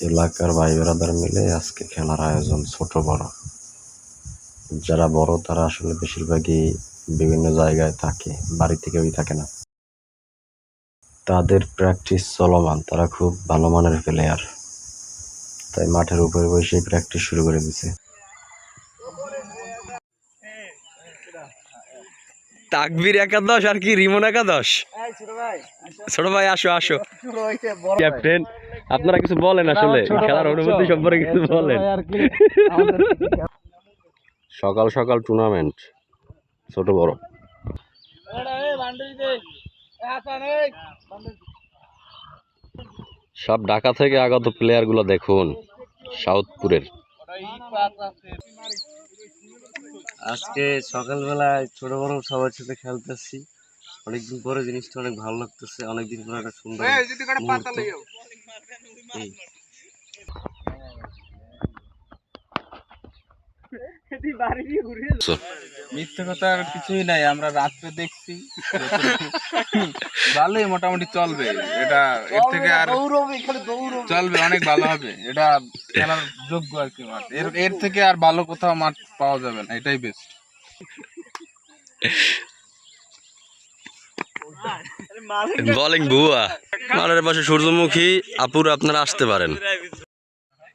এলাকার ভাই বেড়াদার মিলে আজকে খেলার আয়োজন ছোট বড়। যারা বড় তারা আসলে বেশিরভাগই বিভিন্ন জায়গায় থাকে বাড়িতে কেউই থাকে না। তাদের প্র্যাকটিস চলমান তারা খুব ভালো মানের প্লেয়ার তাই মাঠের উপরে বসে প্র্যাকটিস শুরু করে দিছে। তাকবির একাদশ আর কি রিমন একাদশ? ছোট ভাই আসো। আসো ক্যাপ্টেন আপনারা কিছু বলেন আসলে? খেলার অনুভূতি সম্পর্কে কিছু বলেন। সকাল সকাল টুর্নামেন্ট ছোট বড়। সব ঢাকা থেকে আগত প্লেয়ারগুলো দেখুন সাউথপুরের। আজকে সকালবেলায় ছোট বড় সবার সাথে খেলতেছি। অনেকদিন পরে জিনিসটা অনেক ভালো লাগতেছে অনেকদিন পরে একটা সুন্দর। মিথ্যে কথা আর কিছুই নাই আমরা রাত্রে দেখছি। ভালোই মোটামুটি চলবে এটা এর থেকে আর চলবে অনেক ভালো হবে এটা খেলার যোগ্য আর কি মাঠ। এর এর থেকে আর ভালো কোথাও মাঠ পাওয়া যাবে না এটাই বেস্ট বলিং ভুয়া মাঠের পাশে সূর্যমুখী, আপুর আপনারা আসতে পারেন।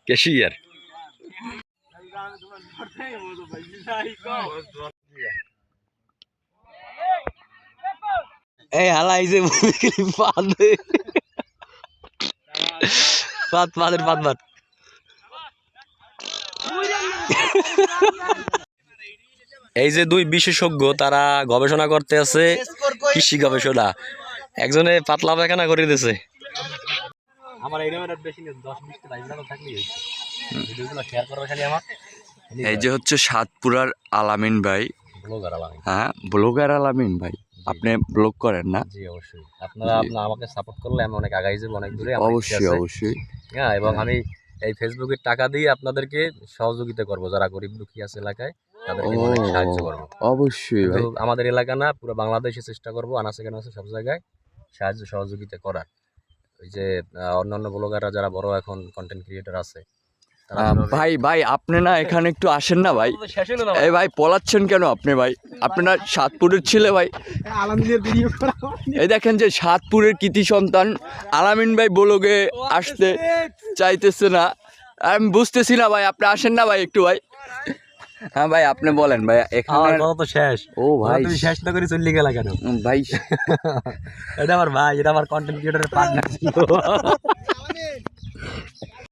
কেশিয়ার এই হালাই যে পাত পাত পাতের পাত পাত এই যে দুই বিশেষজ্ঞ তারা গবেষণা করতে আছে কৃষি গবেষণা। একজনে পাতলা পায়খানা করে দিয়েছে এই যে হচ্ছে সাতপুরার আলামিন ভাই। ব্লগার আলামিন। হ্যাঁ ব্লগার আলামিন ভাই। আপনি ব্লগ করেন না? জি অবশ্যই। আপনারা আমাকে সাপোর্ট করলে আমি অনেক আগাই যাব অনেক দূরে। অবশ্যই। অবশ্যই। হ্যাঁ এবং আমি এই ফেসবুকের টাকা দিয়ে আপনাদেরকে সহযোগিতা করব যারা গরিব দুঃখী আছে এলাকায়। তাদেরকে অনেক সাহায্য করব। অবশ্যই ভাই। কিন্তু আমাদের এলাকা না পুরো বাংলাদেশে চেষ্টা করব আনাচে কানাচে সব জায়গায় সাহায্য সহযোগিতা করার। ওই যে আহ, অন্যান্য ব্লগাররা যারা বড় এখন কন্টেন্ট ক্রিয়েটর আছে তারা আহ, যেভাবে- ভাই ভাই আপনি না এখানে একটু আসেন না ভাই। শেষ হলো না এই ভাই পলাচ্ছেন কেন আপনি ভাই? আপনার সাতপুরের ছেলে ভাই। এই দেখেন যে সাতপুরের কৃতি সন্তান আলামিন ভাই বলগে আসতে চাইতেছে না। আমি বুঝতেছি না ভাই আপনি আসেন না ভাই একটু ভাই। হ্যাঁ ভাই আপনি বলেন ভাই আমার এখানে কথা তো শেষ। ও ভাই। তুমি শেষ না করে চলে গেলা কেন? ভাই। এটা আমার ভাই এটা আমার কন্টেন্ট ক্রিয়েটারের পার্টনার